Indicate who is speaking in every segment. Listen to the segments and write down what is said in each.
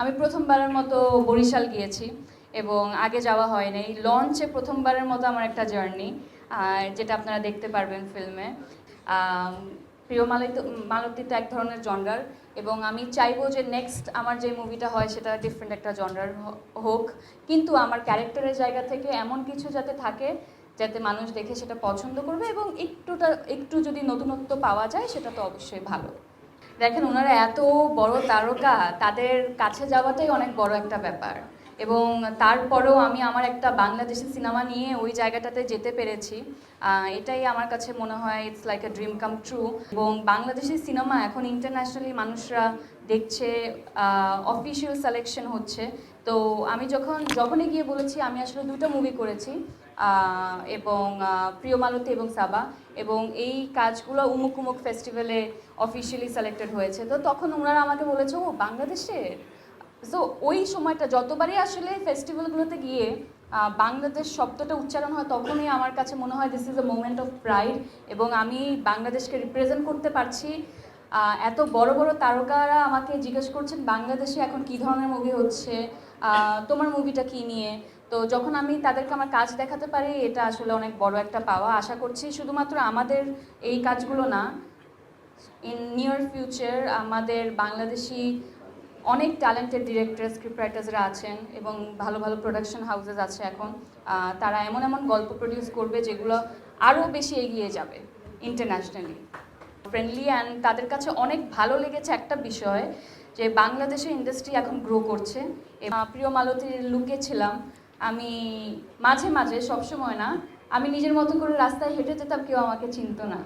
Speaker 1: আমি প্রথমবারের মতো বরিশাল গিয়েছি এবং আগে যাওয়া হয়নি। লঞ্চে প্রথমবারের মতো আমার একটা জার্নি যেটা আপনারা দেখতে পারবেন ফিল্মে। প্রিয় মালিত মালতী তো এক ধরনের জনরার এবং আমি চাইব যে নেক্সট আমার যে মুভিটা হয় সেটা ডিফারেন্ট একটা জনরার হোক। কিন্তু আমার ক্যারেক্টারের জায়গা থেকে এমন কিছু যাতে থাকে, যাতে মানুষ দেখে সেটা পছন্দ করবে এবং একটুটা একটু যদি নতুনত্ব পাওয়া যায়, সেটা তো অবশ্যই ভালো। দেখেন ওনারা এত বড় তারকা, তাদের কাছে যাওয়াটাই অনেক বড় একটা ব্যাপার। এবং তারপরেও আমি আমার একটা বাংলাদেশি সিনেমা নিয়ে ওই জায়গাটাতে যেতে পেরেছি। এটাই আমার কাছে মনে হয় it's like a dream come true এবং বাংলাদেশি সিনেমা এখন ইন্টারন্যাশনালি মানুষরা দেখছে অফিসিয়াল সিলেকশন হচ্ছে। তো আমি যখন, যখনই গিয়ে বলেছি, আমি আসলে দুটো মুভি করেছি এবং প্রিয় মালতী এবং সাবা। এবং এই কাজগুলো উমুক উমুক ফেস্টিভ্যালে অফিসিয়ালি সিলেক্টেড হয়েছে। তো তখন ওনারা আমাকে বলেছে, ও বাংলাদেশের সো ওই সময়টা যতবারই আসলে ফেস্টিভ্যালগুলোতে গিয়ে বাংলাদেশ শব্দটা উচ্চারণ হয়, তখনই আমার কাছে মনে হয় this is a moment of pride এবং আমি বাংলাদেশকে রিপ্রেজেন্ট করতে পারছি। এত বড় বড় তারকারা আমাকে জিজ্ঞেস করছেন, বাংলাদেশে এখন কী ধরনের মুভি হচ্ছে? তোমার মুভিটা কী নিয়ে? তো যখন আমি তাদেরকে আমার কাজ দেখাতে পারি, এটা আসলে অনেক বড় একটা পাওয়া। আশা করছি শুধুমাত্র আমাদের এই কাজগুলো না ইন নিয়ার ফিউচার আমাদের বাংলাদেশি অনেক ট্যালেন্টেড ডিরেক্টর স্ক্রিপ্ট রাইটার্সরা আছেন এবং ভালো ভালো প্রোডাকশন হাউসেস আছে এখন। তারা এমন এমন গল্প প্রডিউস করবে যেগুলো আরও বেশি এগিয়ে যাবে ইন্টারন্যাশনালি ফ্রেন্ডলি অ্যান্ড তাদের কাছে অনেক ভালো লেগেছে একটা বিষয় যে বাংলাদেশের ইন্ডাস্ট্রি এখন গ্রো করছে। প্রিয় মালতীর লুকে ছিলাম। আমি মাঝে মাঝে, সবসময় না, আমি নিজের মতো করে রাস্তায় হেঁটে যেতাম, কেউ আমাকে চিনতো না।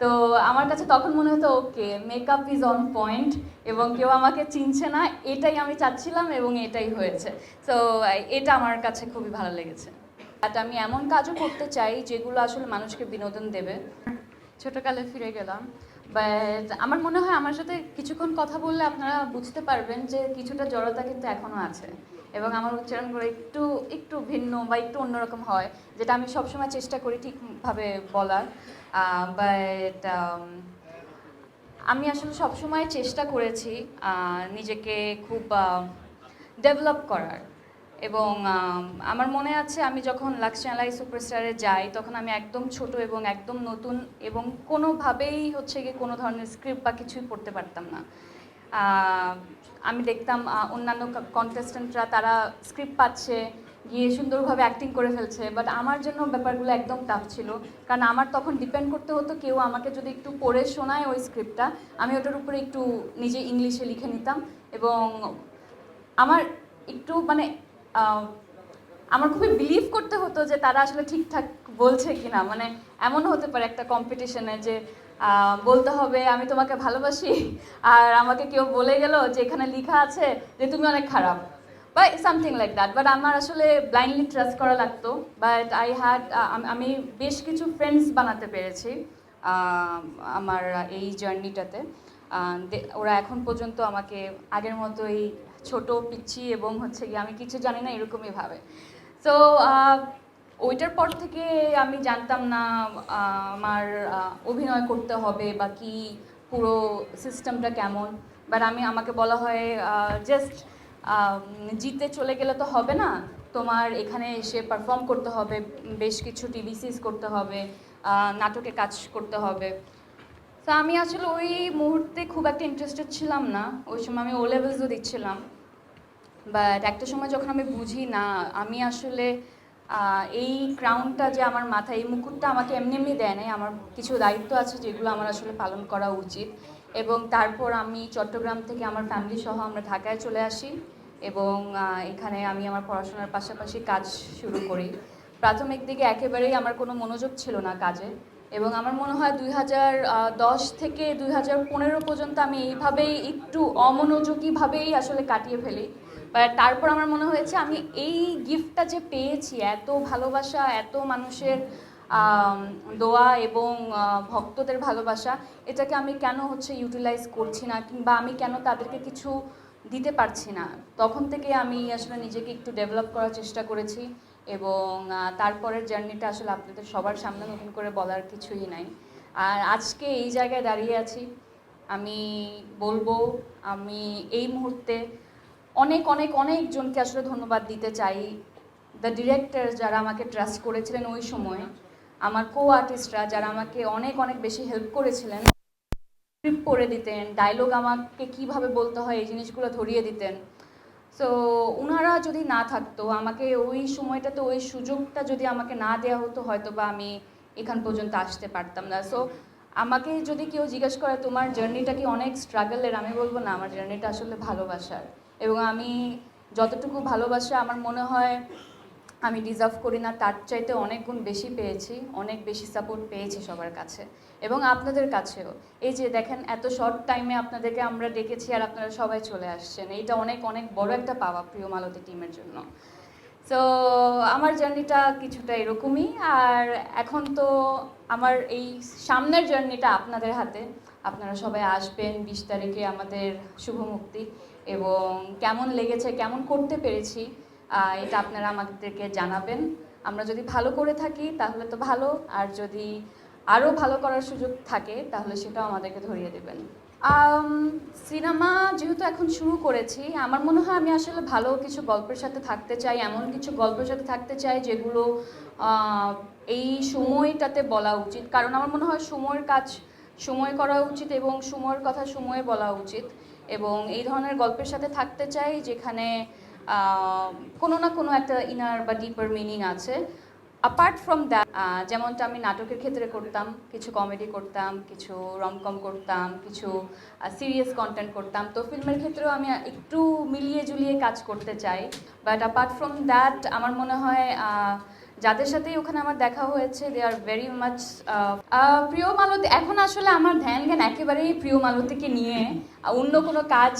Speaker 1: তো আমার কাছে তখন মনে হতো, okay makeup is on point এবং কেউ আমাকে চিনছে না, এটাই আমি চাচ্ছিলাম এবং এটাই হয়েছে। তো এটা আমার কাছে খুবই ভালো লেগেছে। আর আমি এমন কাজও করতে চাই যেগুলো আসলে মানুষকে বিনোদন দেবে। ছোটকালে ফিরে গেলাম। বাট আমার মনে হয় আমার সাথে কিছুক্ষণ কথা বললে আপনারা বুঝতে পারবেন যে কিছুটা জড়তা কিন্তু এখনও আছে। এবং আমার উচ্চারণগুলো একটু একটু ভিন্ন বা একটু অন্যরকম হয়, যেটা আমি সবসময় চেষ্টা করি ঠিকভাবে বলার। বাট আমি আসলে সবসময় চেষ্টা করেছি নিজেকে খুব ডেভেলপ করার। এবং আমার মনে আছে আমি যখন লাক্সালাই সুপারস্টারে যাই, তখন আমি একদম ছোট এবং একদম নতুন এবং কোনোভাবেই হচ্ছে গিয়ে কোনো ধরনের স্ক্রিপ্ট বা কিছুই পড়তে পারতাম না। আমি দেখতাম অন্যান্য কন্টেস্টেন্টরা তারা স্ক্রিপ্ট পাচ্ছে গিয়ে সুন্দরভাবে অ্যাক্টিং করে ফেলছে বাট আমার জন্য ব্যাপারগুলো একদম টাফ ছিল। কারণ আমার তখন ডিপেন্ড করতে হতো কেউ আমাকে যদি একটু পড়ে শোনায় ওই স্ক্রিপ্টটা আমি ওটার উপরে একটু নিজে ইংলিশে লিখে নিতাম। এবং আমার একটু মানে আমার খুবই বিলিভ করতে হতো যে তারা আসলে ঠিকঠাক বলছে কিনা। মানে এমনও হতে পারে একটা কম্পিটিশনে যে বলতে হবে, আমি তোমাকে ভালোবাসি। আর আমাকে কেউ বলে গেল যে, এখানে লেখা আছে যে, তুমি অনেক খারাপ। বা সামথিং লাইক দ্যাট বাট আমার আসলে ব্লাইন্ডলি ট্রাস্ট করা লাগতো বাট আই হ্যাড আমি বেশ কিছু ফ্রেন্ডস বানাতে পেরেছি আমার এই জার্নিটাতে ওরা এখন পর্যন্ত আমাকে আগের মতো এই ছোটো পিচ্ছি এবং হচ্ছে গিয়ে আমি কিছু জানি না, এরকমই ভাবে। তো ওইটার পর থেকে আমি জানতাম না আমার অভিনয় করতে হবে বা কি পুরো সিস্টেমটা কেমন বাট আমি, আমাকে বলা হয় জাস্ট জিতে চলে গেলে তো হবে না। তোমার এখানে এসে পারফর্ম করতে হবে, বেশ কিছু টিভি সিরিজ করতে হবে নাটকে কাজ করতে হবে। তা আমি আসলে ওই মুহূর্তে খুব একটা ইন্টারেস্টেড ছিলাম না। ওই সময় আমি ও লেভেলসও দিচ্ছিলাম বাট একটা সময় যখন আমি বুঝি না, আমি আসলে এই ক্রাউনটা যে আমার মাথায়, এই মুকুটটা আমাকে এমনি এমনি দেয় নাই। আমার কিছু দায়িত্ব আছে যেগুলো আমার আসলে পালন করা উচিত। এবং তারপর আমি চট্টগ্রাম থেকে আমার ফ্যামিলি সহ আমরা ঢাকায় চলে আসি। এবং এখানে আমি আমার পড়াশোনার পাশাপাশি কাজ শুরু করি। প্রাথমিক দিকে একেবারেই আমার কোনো মনোযোগ ছিল না কাজে এবং আমার মনে হয় দুই হাজার দশ থেকে দুই হাজার পনেরো পর্যন্ত আমি এইভাবেই একটু অমনোযোগীভাবেই আসলে কাটিয়ে ফেলি। বাট তারপর আমার মনে হয়েছে আমি এই গিফটটা যে পেয়েছি, এত ভালোবাসা, এত মানুষের দোয়া এবং ভক্তদের ভালোবাসা, এটাকে আমি কেন হচ্ছে ইউটিলাইজ করছি না কিংবা আমি কেন তাদেরকে কিছু দিতে পারছি না। তখন থেকে আমি আসলে নিজেকে একটু ডেভেলপ করার চেষ্টা করেছি এবং তারপরের জার্নিটা আসলে আপনাদের সবার সামনে নতুন করে বলার কিছুই নাই। আর আজকে এই জায়গায় দাঁড়িয়ে আছি। আমি বলব, আমি এই মুহূর্তে অনেক অনেক অনেকজনকে আসলে ধন্যবাদ দিতে চাই। দ্য ডিরেক্টর যারা আমাকে ট্রাস্ট করেছিলেন ওই সময়, আমার কো আর্টিস্টরা যারা আমাকে অনেক অনেক বেশি হেল্প করেছিলেন স্ক্রিপ্ট পড়ে দিতেন ডায়লগ আমাকে কীভাবে বলতে হয়, এই জিনিসগুলো ধরিয়ে দিতেন। সো ওনারা যদি না থাকতো, আমাকে ওই সময়টাতে ওই সুযোগটা যদি আমাকে না দেওয়া হতো হয়তো বা আমি এখান পর্যন্ত আসতে পারতাম না। সো আমাকে যদি কেউ জিজ্ঞেস করে, তোমার জার্নিটা কি অনেক স্ট্রাগলের আমি বলব, না, আমার জার্নিটা আসলে ভালোবাসার। এবং আমি যতটুকু ভালোবাসা, আমার মনে হয় আমি ডিজার্ভ করি না, তার চাইতে অনেক গুণ বেশি পেয়েছি, অনেক বেশি সাপোর্ট পেয়েছি সবার কাছে। এবং আপনাদের কাছেও। এই যে দেখেন, এত শর্ট টাইমে আপনাদেরকে আমরা ডেকেছি আর আপনারা সবাই চলে আসছেন। এইটা অনেক অনেক বড় একটা পাওয়া প্রিয় মালতী টিমের জন্য। সো আমার জার্নিটা কিছুটা এরকমই। আর এখন তো আমার এই সামনের জার্নিটা আপনাদের হাতে। আপনারা সবাই আসবেন বিশ তারিখে আমাদের শুভ মুক্তি এবং কেমন লেগেছে, কেমন করতে পেরেছি এটা আপনারা আমাদেরকে জানাবেন। আমরা যদি ভালো করে থাকি, তাহলে তো ভালো। আর যদি আরও ভালো করার সুযোগ থাকে, তাহলে সেটাও আমাদেরকে ধরিয়ে দেবেন। সিনেমা যেহেতু এখন শুরু করেছি, আমার মনে হয় আমি আসলে ভালো কিছু গল্পের সাথে থাকতে চাই, এমন কিছু গল্পের সাথে থাকতে চাই, যেগুলো এই সময়টাতে বলা উচিত। কারণ আমার মনে হয় সময়ের কাজ সময় করা উচিত এবং সময়ের কথা সময়ে বলা উচিত। এবং এই ধরনের গল্পের সাথে থাকতে চাই, যেখানে কোনো না কোনো একটা ইনার বা ডিপার মিনিং আছে। অ্যাপার্ট ফ্রম দ্যাট যেমনটা আমি নাটকের ক্ষেত্রে করতাম, কিছু কমেডি করতাম, কিছু রমকম করতাম, কিছু সিরিয়াস কন্টেন্ট করতাম, তো ফিল্মের ক্ষেত্রেও আমি একটু মিলিয়ে জুলিয়ে কাজ করতে চাই। বাট অ্যাপার্ট ফ্রম দ্যাট আমার মনে হয় যাদের সাথেই ওখানে আমার দেখা হয়েছে দে আর ভেরি মাচ প্রিয় মালতী। এখন আসলে আমার ধ্যান জ্ঞান একেবারেই প্রিয় মালতীকে নিয়ে অন্য কোনো কাজ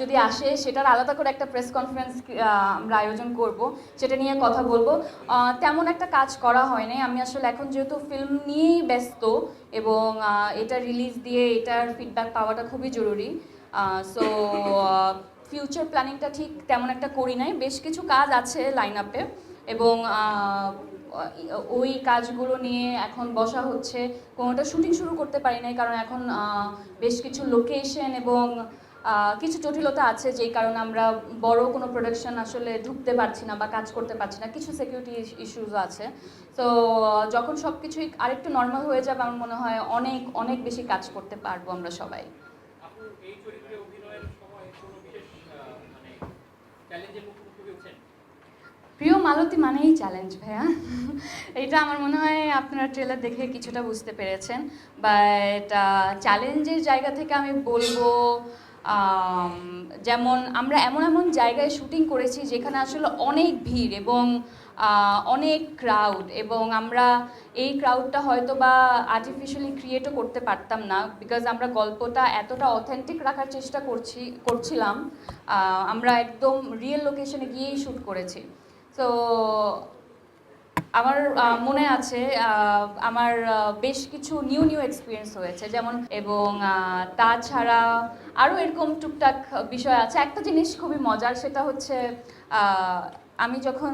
Speaker 1: যদি আসে, সেটার আলাদা করে একটা প্রেস কনফারেন্স আমরা আয়োজন করব, সেটা নিয়ে কথা বলব। তেমন একটা কাজ করা হয়নি। আমি আসলে এখন যেহেতু ফিল্ম নিয়েই ব্যস্ত এবং এটা রিলিজ দিয়ে এটার ফিডব্যাক পাওয়াটা খুবই জরুরি সো ফিউচার প্ল্যানিংটা ঠিক তেমন একটা করি নাই। বেশ কিছু কাজ আছে লাইন আপে এবং ওই কাজগুলো নিয়ে এখন বসা হচ্ছে। কোনোটা শুটিং শুরু করতে পারি নাই, কারণ এখন বেশ কিছু লোকেশন এবং কিছু জটিলতা আছে, যেই কারণে আমরা বড় কোনো প্রোডাকশন আসলে ঢুকতে পারছি না বা কাজ করতে পারছি না। কিছু সিকিউরিটি ইস্যুস আছে। তো যখন সব কিছুই আরেকটু নর্মাল হয়ে যাবে, আমার মনে হয় অনেক অনেক বেশি কাজ করতে পারব আমরা সবাই
Speaker 2: আপু এই চরিত্রে অভিনয়ের সময় কোনো বিশেষ আহ, মানে চ্যালেঞ্জের মুখোমুখি হয়েছেন
Speaker 1: প্রিয় মালতী মানেই চ্যালেঞ্জ ভাইয়া। এটা আমার মনে হয় আপনারা ট্রেলার দেখে কিছুটা বুঝতে পেরেছেন। বাট চ্যালেঞ্জের জায়গা থেকে আমি বলব যেমন আমরা এমন এমন জায়গায় শুটিং করেছি যেখানে আসলে অনেক ভিড় এবং অনেক ক্রাউড এবং আমরা এই ক্রাউডটা হয়তো বা আর্টিফিশিয়ালি ক্রিয়েটও করতে পারতাম না বিকজ আমরা গল্পটা এতটা অথেন্টিক রাখার চেষ্টা করছি, করছিলাম আমরা একদম রিয়েল লোকেশনে গিয়েই শ্যুট করেছি। তো আমার মনে আছে আমার বেশ কিছু নিউ নিউ এক্সপিরিয়েন্স হয়েছে। যেমন, এবং তাছাড়া আরও এরকম টুকটাক বিষয় আছে। একটা জিনিস খুবই মজার, সেটা হচ্ছে আমি যখন